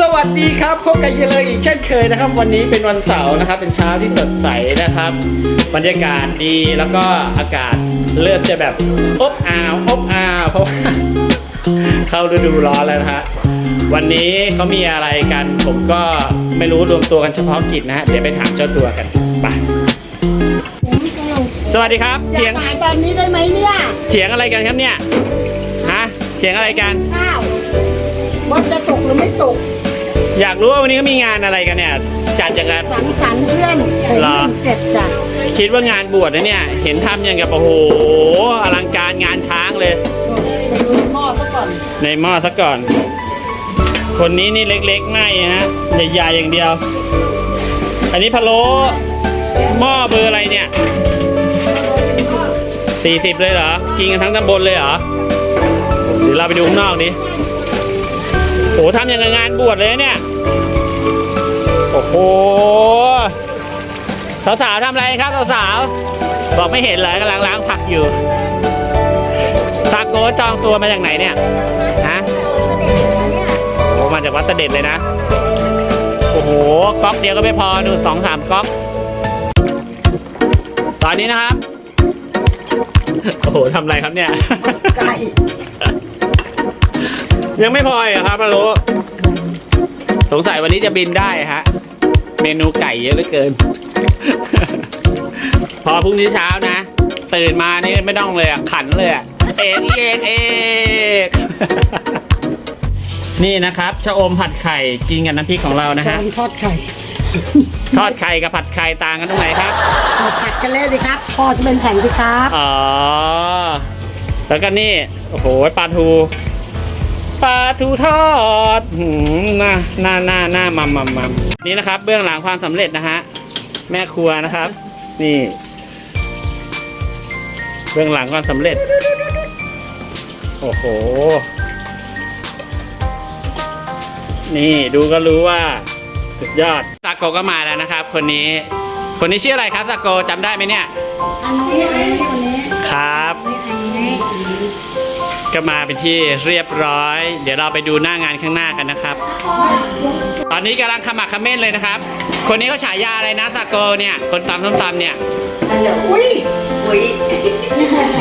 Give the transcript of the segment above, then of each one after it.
สวัสดีครับพบกับเยเลยอีกเช่นเคยนะครับ วันนี้เป็นวันเสาร์นะครับ เป็นเช้าที่สดใสนะครับ บรรยากาศดีแล้วก็อากาศเริ่มจะแบบอบอ้าวอบอ้าวเพราะว่าเข้าฤดูร้อนแล้วนะฮะวันนี้เขามีอะไรกัน ผมก็ไม่รู้รวมตัวกันเฉพาะกิจนะฮะเดี๋ยวไปถามเจ้าตัวกันไปสวัสดีครับเถียงขายตอนนี้ได้ไหมเนี่ยเถียงอะไรกันครับเนี่ยฮะเถียงอะไรกันข้าว ว่าจะสุกหรือไม่สุกอยากรู้ว่าวันนี้เขามีงานอะไรกันเนี่ยจัดอย่างกันสังสรรค์เพื่อนเหรอเจ็ดจ้ะคิดว่างานบวชนะเนี่ย เห็นทำอย่างกับโอ้โหอลังการงานช้างเลย ไปดูหม้อซะก่อนในหม้อซะก่อน คนนี้นี่เล็กๆไม่ฮะใหญ่ๆอย่างเดียว อันนี้พะโล้หม้อเบอร์อะไรเนี่ย 40 เลยเหรอ กินกันทั้งตำบลเลยเหรอเดี๋ยวเราไปดูข้างนอกดิ โอ้โหทำอย่างงานบวชเลยเนี่ย โอ้โห สาวๆทำอะไรครับสาวๆบอกไม่เห็นเลยกำลังล้างผักอยู่ซาโกจองตัวมาจากไหนเนี่ยฮะโอ้มาจากวัดเสด็จเลยนะ โอ้โหก๊อกเดียวก็ไม่พอดูสองสามก๊อก ตอนนี้นะครับ โอ้โหทำอะไรครับเนี่ยไก่ ยังไม่พออีกเหรอครับพะโล้สงสัยวันนี้จะบินได้ฮะ เมนูไก่เยอะเหลือเกิน พอพรุ่งนี้เช้านะ ตื่นมานี่ไม่ต้องเลยอะขันเลยอะเอกเอกเอกนี่นะครับชะอมผัดไข่กินกับน้ำพริกของเรานะช้อฮะนทอดไข่ทอดไข่กับผัดไข่ต่างกันตรงไหนครับ ผัดกันเลยสิครับทอดเป็นแผ่นสิครับ อ๋อ แล้วก็นี่ โอ้โหปลาทู ปลาทูทอดหืมหน้าหน้าหน้าหน้ามัมมัมมัมนี่นะครับ เบื้องหลังความสำเร็จนะฮะ แม่ครัวนะครับ นี่ เบื้องหลังความสำเร็จ โอ้โห นี่ดูก็รู้ว่า สุดยอดซาโกก็มาแล้วนะครับ คนนี้ คนนี้ชื่ออะไรครับซาโกจำได้ไหมเนี่ย อันนี้อันนี้อันนี้ครับ อันนี้ ก็มาเป็นที่เรียบร้อย เดี๋ยวเราไปดูหน้างานข้างหน้ากันนะครับ ตอนนี้กำลังขมักเขม้นเลยนะครับ คนนี้เขาฉายาอะไรนะซาโกเนี่ยคนตำส้มตำเนี่ยอุ้ยอุ้ย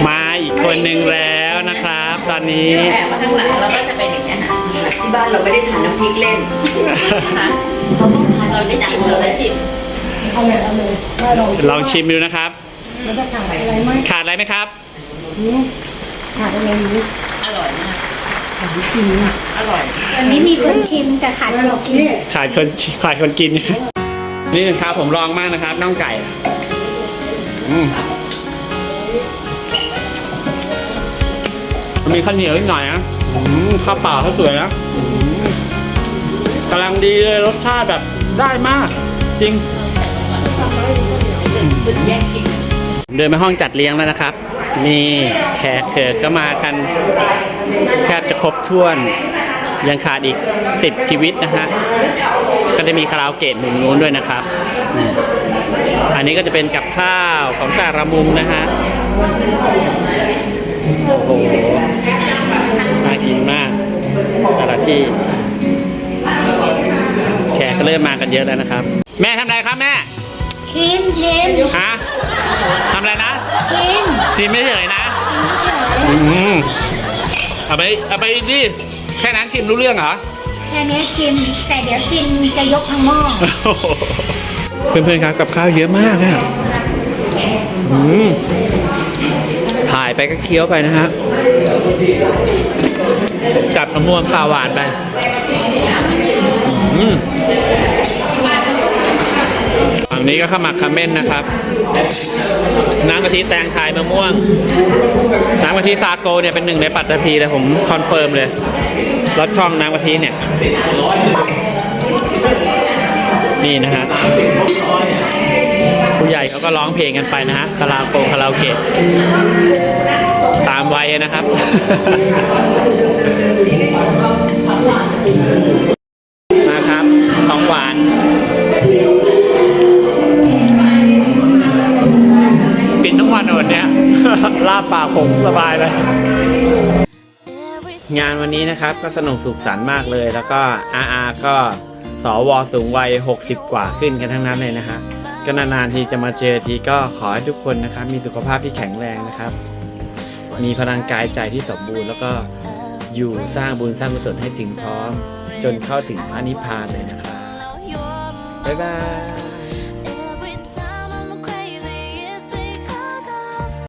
มาอีกคนหนึ่งแล้วนะครับ ตอนนี้แอบมาข้างหลังเราก็จะเป็นอย่างนี้ยค่ะที่บ้านเราไม่ได้ทานน้ำพริกเล่นนะคะเราต้องทานเราได้ชิมเราได้ชิมเอาเลยเอาเลยไม่ลองลองชิมดูนะครับมันจะขาดอะไรไหมขาดอะไรไหมครับ หืมขาดอะไรไหมอร่อยมากขาดกินนะอร่อยอันนี้มีคนชิมแต่ขาดเรากินขาดคนขาดคนกิน นี่ครับผมลองมากนะครับน่องไก่อืมมีข้าวเหนียวอีกหน่อยนะอืมข้าวเปล่าข้าวสวยนะอืมกำลังดีเลยรสชาติแบบได้มาก จริงสุดแย่งชิมเดินมาห้องจัดเลี้ยงแล้วนะครับ นี่แขกเขิกก็มากันแทบจะครบถ้วน ยังขาดอีก10ชีวิตนะฮะ ก็จะมีคาราโอเกะมุมนู้นด้วยนะครับอืมอันนี้ก็จะเป็นกับข้าวของแต่ละมุมนะฮะ โอ้โห น่ากินมากแต่ละที่ แขกก็เริ่มมากันเยอะแล้วนะครับ แม่ทำอะไรครับแม่ ชิมชิมฮะทำอะไรนะ ชิม ชิมไม่เฉยนะ อืมเอาไปเอาไปดิแค่นั้นชิมรู้เรื่องเหรอ แค่นี้ชิม แต่เดี๋ยวกินจะยกทั้งหม้อ เพื่อนๆครับกับข้าวเยอะมากอะอืมถ่ายไปก็เคี้ยวไปนะฮะ จัดมะม่วงปลาหวานไป อืม ฝั่งนี้ก็ขมักเขม้นนะครับ น้ำกะทิแตงไทยมะม่วง น้ำกะทิซาโกเนี่ยเป็นหนึ่งในปัตตภีเลยผมคอนเฟิร์มเลยรสช่องน้ำกะทิเนี่ย นี่นะฮะผู้ใหญ่เขาก็ร้องเพลงกันไปนะฮะคาราโกคาราโอเกะตามไวัยนะครับ ลาบปากผมสบายเลยงานวันนี้นะครับก็สนุกสุขสันต์มากเลย แล้วก็อาอาก็สวสูงวัย 60 กว่าขึ้นกันทั้งนั้นเลยนะฮะก็นานๆทีจะมาเจอทีก็ขอให้ทุกคนนะครับ มีสุขภาพที่แข็งแรงนะครับ มีพลังกายใจที่สมบูรณ์ แล้วก็อยู่สร้างบุญสร้างกุศลให้ถึงพร้อม จนเข้าถึงพระนิพพานเลยนะครับบ๊ายบาย